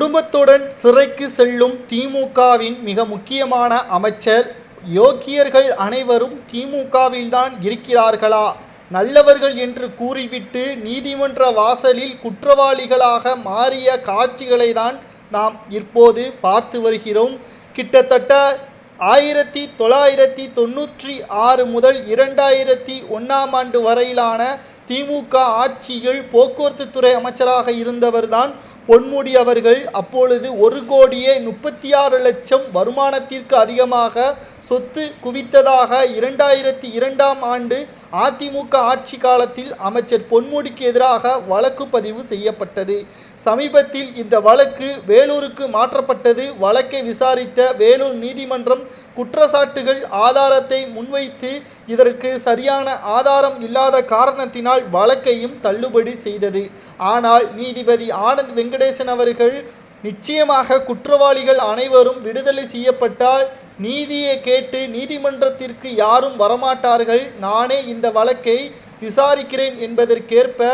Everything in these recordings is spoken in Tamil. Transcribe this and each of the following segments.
குடும்பத்துடன் சிறைக்கு செல்லும் திமுகவின் மிக முக்கியமான அமைச்சர் யோக்கியர்கள் அனைவரும் திமுகவில்தான் இருக்கிறார்களா? நல்லவர்கள் என்று கூறிவிட்டு நீதிமன்ற வாசலில் குற்றவாளிகளாக மாறிய காட்சிகளை தான் நாம் இப்போது பார்த்து வருகிறோம். கிட்டத்தட்ட ஆயிரத்தி தொள்ளாயிரத்தி தொண்ணூற்றி ஆறு முதல் இரண்டாயிரத்தி ஒன்றாம் ஆண்டு வரையிலான திமுக ஆட்சியில் போக்குவரத்து துறை அமைச்சராக இருந்தவர்தான் பொன்முடி அவர்கள் அப்பொழுது ஒரு கோடியே முப்பத்தி ஆறு லட்சம் வருமானத்திற்கு அதிகமாக சொத்து குவித்ததாக இரண்டாயிரத்தி இரண்டாம் ஆண்டு அதிமுக ஆட்சி காலத்தில் அமைச்சர் பொன்முடிக்கு எதிராக வழக்கு பதிவு செய்யப்பட்டது. சமீபத்தில் இந்த வழக்கு வேலூருக்கு மாற்றப்பட்டது. வழக்கை விசாரித்த வேலூர் நீதிமன்றம் குற்றச்சாட்டுகள் ஆதாரத்தை முன்வைத்து இதற்கு சரியான ஆதாரம் இல்லாத காரணத்தினால் வழக்கையும் தள்ளுபடி செய்தது. ஆனால் நீதிபதி ஆனந்த் வெங்கடேசன் அவர்கள் நிச்சயமாக குற்றவாளிகள் அனைவரும் விடுதலை செய்யப்பட்டால் நீதியை கேட்டு நீதிமன்றத்திற்கு யாரும் வரமாட்டார்கள். நானே இந்த வழக்கை விசாரிக்கிறேன் என்பதற்கேற்ப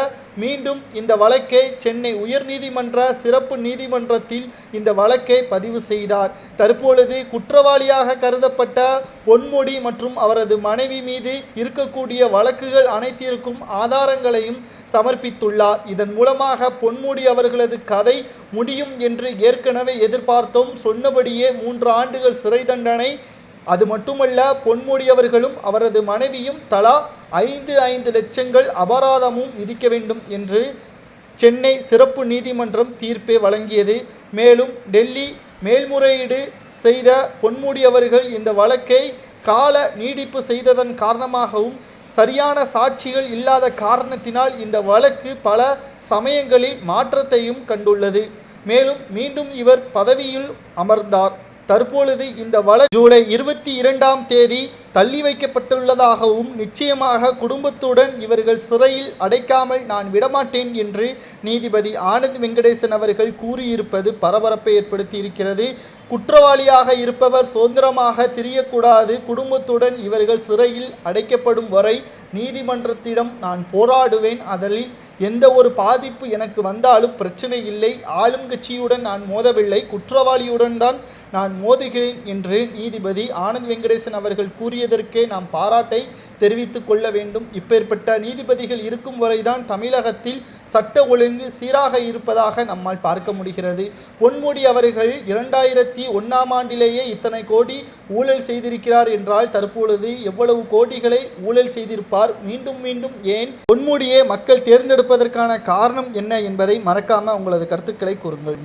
மீண்டும் இந்த வழக்கை சென்னை உயர்நீதிமன்ற சிறப்பு நீதிமன்றத்தில் இந்த வழக்கை பதிவு செய்தார். தற்பொழுது குற்றவாளியாக கருதப்பட்ட பொன்முடி மற்றும் அவரது மனைவி மீது இருக்கக்கூடிய வழக்குகள் அனைத்திற்கும் ஆதாரங்களையும் சமர்ப்பித்துள்ளார். இதன் மூலமாக பொன்முடி அவர்களது கதை முடியும் என்று ஏற்கனவே எதிர்பார்த்தோம். சொன்னபடியே மூன்று ஆண்டுகள் சிறை தண்டனை. அது மட்டுமல்ல பொன்முடி அவர்களும் அவரது மனைவியும் தலா ஐந்து ஐந்து லட்சங்கள் அபராதமும் விதிக்க வேண்டும் என்று சென்னை சிறப்பு நீதிமன்றம் தீர்ப்பை வழங்கியது. மேலும் டெல்லி மேல்முறையீடு செய்த பொன்முடி அவர்கள் இந்த வழக்கை கால நீடிப்பு செய்ததன் காரணமாகவும் சரியான சாட்சிகள் இல்லாத காரணத்தினால் இந்த வழக்கு பல சமயங்களில் மாற்றத்தையும் கண்டுள்ளது. மேலும் மீண்டும் இவர் பதவியில் அமர்ந்தார். தற்பொழுது இந்த வழக்கு ஜூலை இருபத்தி இரண்டாம் தேதி தள்ளி வைக்கப்பட்டுள்ளதாகவும் நிச்சயமாக குடும்பத்துடன் இவர்கள் சிறையில் அடைக்காமல் நான் விடமாட்டேன் என்று நீதிபதி ஆனந்த் வெங்கடேசன் அவர்கள் கூறியிருப்பது பரபரப்பை ஏற்படுத்தி இருக்கிறது குற்றவாளியாக இருப்பவர் சுதந்திரமாக திரியக்கூடாது. குடும்பத்துடன் இவர்கள் சிறையில் அடைக்கப்படும் வரை நீதிமன்றத்திடம் நான் போராடுவேன். அதில் எந்த ஒரு பாதிப்பு எனக்கு வந்தாலும் பிரச்சனை இல்லை. ஆளும் கட்சியுடன் நான் மோதவில்லை. குற்றவாளியுடன் தான் நான் மோதுகிறேன் என்று நீதிபதி ஆனந்த் வெங்கடேசன் அவர்கள் கூறியதற்கே நாம் பாராட்டை தெரிவித்து கொள்ள வேண்டும். இப்பேற்பட்ட நீதிபதிகள் இருக்கும் வரைதான் தமிழகத்தில் சட்ட ஒழுங்கு சீராக இருப்பதாக நம்மால் பார்க்க முடிகிறது. பொன்முடி அவர்கள் இரண்டாயிரத்தி ஒன்றாம் ஆண்டிலேயே இத்தனை கோடி ஊழல் செய்திருக்கிறார் என்றால் தற்பொழுது எவ்வளவு கோடிகளை ஊழல் செய்திருப்பார்? மீண்டும் மீண்டும் ஏன்? பொன்முடியை மக்கள் தேர்ந்தெடுப்பதற்கான காரணம் என்ன என்பதை மறக்காம உங்களது கருத்துக்களை கூறுங்கள்.